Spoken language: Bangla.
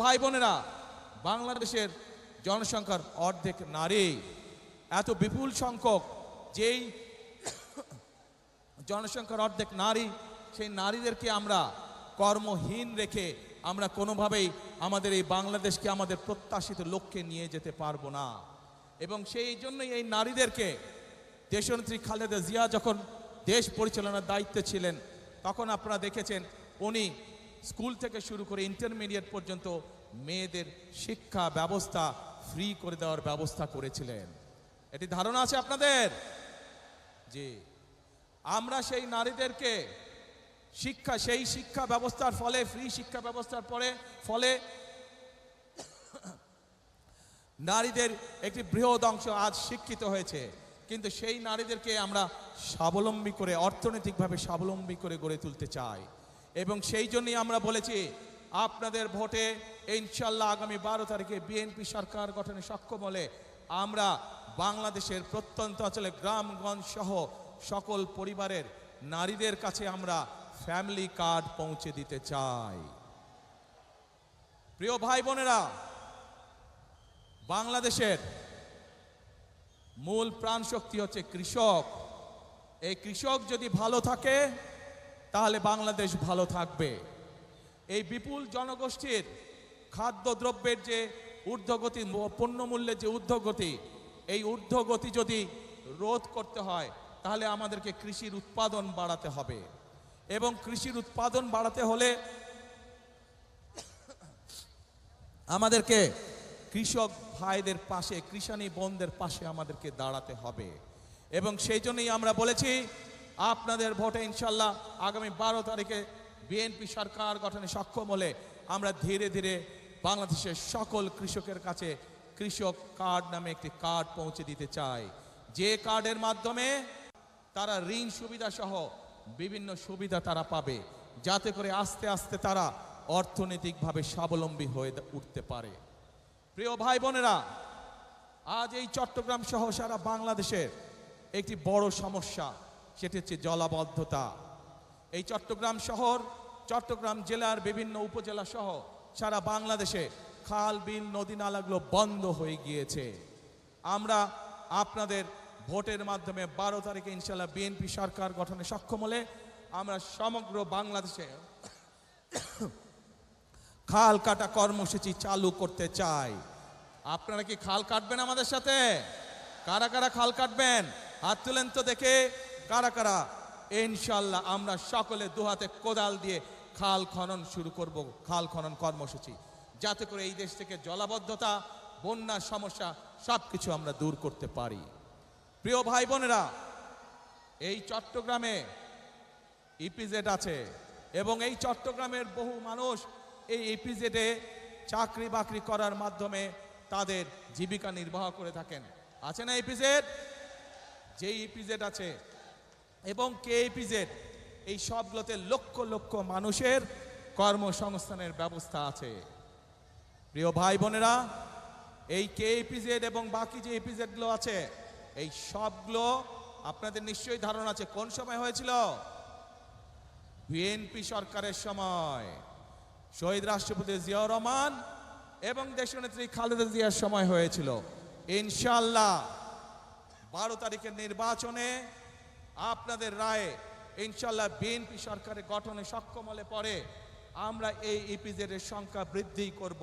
ভাই বোনেরা, বাংলাদেশের জনসংখ্যার অর্ধেক নারী। এত বিপুল সংখ্যক যেই জনসংখ্যার অর্ধেক নারী, সেই নারীদেরকে আমরা কর্মহীন রেখে আমরা কোনোভাবেই আমাদের এই বাংলাদেশকে আমাদের প্রত্যাশিত লক্ষ্যে নিয়ে যেতে পারব না। এবং সেই জন্যই এই নারীদেরকে দেশনেত্রী খালেদা জিয়া যখন দেশ পরিচালনার দায়িত্বে ছিলেন, তখন আপনারা দেখেছেন উনি স্কুল থেকে শুরু করে ইন্টারমিডিয়েট পর্যন্ত মেয়েদের শিক্ষা ব্যবস্থা ফ্রি করে দেওয়ার ব্যবস্থা করেছিলেন। এটি ধারণা আছে আপনাদের? যে আমরা সেই নারীদেরকে শিক্ষা, সেই শিক্ষা ব্যবস্থার ফলে ফ্রি শিক্ষা ব্যবস্থার পরে, ফলে নারীদের একটি বৃহৎ অংশ আজ শিক্ষিত হয়েছে। কিন্তু সেই নারীদেরকে আমরা স্বাবলম্বী করে, অর্থনৈতিকভাবে স্বাবলম্বী করে গড়ে তুলতে চাই। এবং সেই জন্যই আমরা বলেছি, আপনাদের ভোটে ইনশাল্লাহ আগামী বারো তারিখে বিএনপি সরকার গঠনে সক্ষম হলে আমরা বাংলাদেশের প্রত্যন্ত অঞ্চলে গ্রামগঞ্জ সহ সকল পরিবারের নারীদের কাছে আমরা ফ্যামিলি কার্ড পৌঁছে দিতে চাই। প্রিয় ভাই বোনেরা, বাংলাদেশের মূল প্রাণ শক্তি হচ্ছে কৃষক। এই কৃষক যদি ভালো থাকে তাহলে বাংলাদেশ ভালো থাকবে। এই বিপুল জনগোষ্ঠীর খাদ্যদ্রব্যের যে ঊর্ধ্বগতি, পণ্যমূল্যের যে ঊর্ধ্বগতি, এই ঊর্ধ্বগতি যদি রোধ করতে হয়, তাহলে আমাদেরকে কৃষির উৎপাদন বাড়াতে হবে। এবং কৃষির উৎপাদন বাড়াতে হলে আমাদেরকে কৃষক ভাইদের পাশে, কৃষানি বোনদের পাশে আমাদেরকে দাঁড়াতে হবে। এবং সেই জন্যই আমরা বলেছি আপনাদের ভোটে ইনশাল্লাহ আগামী বারো তারিখে বিএনপি সরকার গঠনে সক্ষম হলে আমরা ধীরে ধীরে বাংলাদেশের সকল কৃষকের কাছে কৃষক কার্ড নামে একটি কার্ড পৌঁছে দিতে চাই। যে কার্ডের মাধ্যমে তারা ঋণ সুবিধা সহ বিভিন্ন সুবিধা তারা পাবে, যাতে করে আস্তে আস্তে তারা অর্থনৈতিকভাবে স্বাবলম্বী হয়ে উঠতে পারে। প্রিয় ভাই বোনেরা, আজ এই চট্টগ্রাম সহ সারা বাংলাদেশের একটি বড় সমস্যা। সেটি হচ্ছে জলাবদ্ধতা। এই চট্টগ্রাম শহর, চট্টগ্রাম জেলার বিভিন্ন উপজেলা সহ সারা বাংলাদেশে খাল, বিল, নদী, নালাগুলো বন্ধ হয়ে গিয়েছে। আমরা আপনাদের ভোটের মাধ্যমে বারো তারিখে ইনশাল্লাহ বিএনপি সরকার গঠনে সক্ষম হলে আমরা সমগ্র বাংলাদেশে খাল কাটা কর্মসূচি চালু করতে চাই। আপনারা কি খাল কাটবেন আমাদের সাথে? কারা কারা খাল কাটবেন? হাত তুলেন তো দেখে। কারা কারা? ইনশাল্লাহ আমরা সকলে দুহাতে কোদাল দিয়ে খাল খনন শুরু করব, খাল খনন কর্মসূচি। যাতে করে এই দেশ থেকে জলাবদ্ধতা বন্যার সমস্যা সব কিছু আমরা দূর করতে পারি। প্রিয় ভাই বোনেরা এই চট্টগ্রামে ইপিজেড আছে এবং এই চট্টগ্রামের বহু মানুষ এই ইপিজেডে চাকরি বাকরি করার মাধ্যমে তাদের জীবিকা নির্বাহ করে থাকেন। আছে না ইপিজেড যেই ইপিজেড আছে এবং কে ইপিজেড এই সবগুলোতে লক্ষ লক্ষ মানুষের কর্মসংস্থানের ব্যবস্থা আছে। প্রিয় ভাই বোনেরা, এই কে ইপিজেড এবং বাকি যে ইপিজেডগুলো আছে, এই সবগুলো আপনাদের নিশ্চয়ই ধারণা আছে। কোন সময় হয়েছিল? বিএনপি সরকারের সময়। শহীদ রাষ্ট্রপতি জিয়াউর রহমান এবং দেশনেত্রী খালেদা জিয়ার সময় হয়েছিল। ইনশাল্লাহ বারো তারিখের নির্বাচনে আপনাদের রায়ে ইনশাল্লাহ বিএনপি সরকারের গঠনে সক্ষম হলে পরে আমরা এই ইপিজেডের সংখ্যা বৃদ্ধি করব।